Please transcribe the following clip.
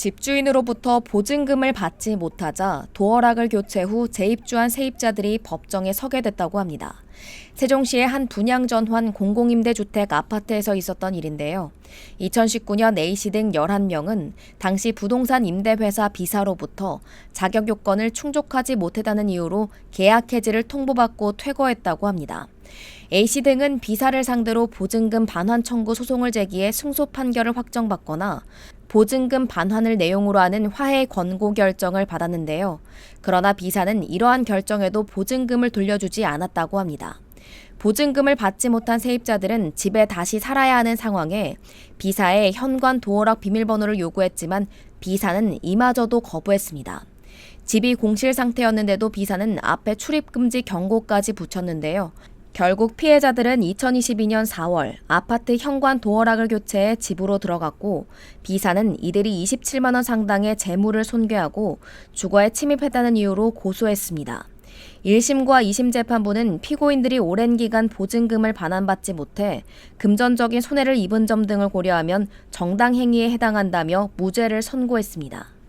집주인으로부터 보증금을 받지 못하자 도어락을 교체 후 재입주한 세입자들이 법정에 서게 됐다고 합니다. 세종시의 한 분양 전환 공공임대주택 아파트에서 있었던 일인데요. 2019년 A씨 등 11명은 당시 부동산 임대회사 B사로부터 자격 요건을 충족하지 못했다는 이유로 계약 해지를 통보받고 퇴거했다고 합니다. A씨 등은 B사를 상대로 보증금 반환 청구 소송을 제기해 승소 판결을 확정받거나 보증금 반환을 내용으로 하는 화해 권고 결정을 받았는데요. 그러나 B사는 이러한 결정에도 보증금을 돌려주지 않았다고 합니다. 보증금을 받지 못한 세입자들은 집에 다시 살아야 하는 상황에 B사에 현관 도어락 비밀번호를 요구했지만 B사는 이마저도 거부했습니다. 집이 공실 상태였는데도 B사는 앞에 출입금지 경고까지 붙였는데요. 결국 피해자들은 2022년 4월 아파트 현관 도어락을 교체해 집으로 들어갔고 B사는 이들이 27만 원 상당의 재물을 손괴하고 주거에 침입했다는 이유로 고소했습니다. 1심과 2심 재판부는 피고인들이 오랜 기간 보증금을 반환받지 못해 금전적인 손해를 입은 점 등을 고려하면 정당 행위에 해당한다며 무죄를 선고했습니다.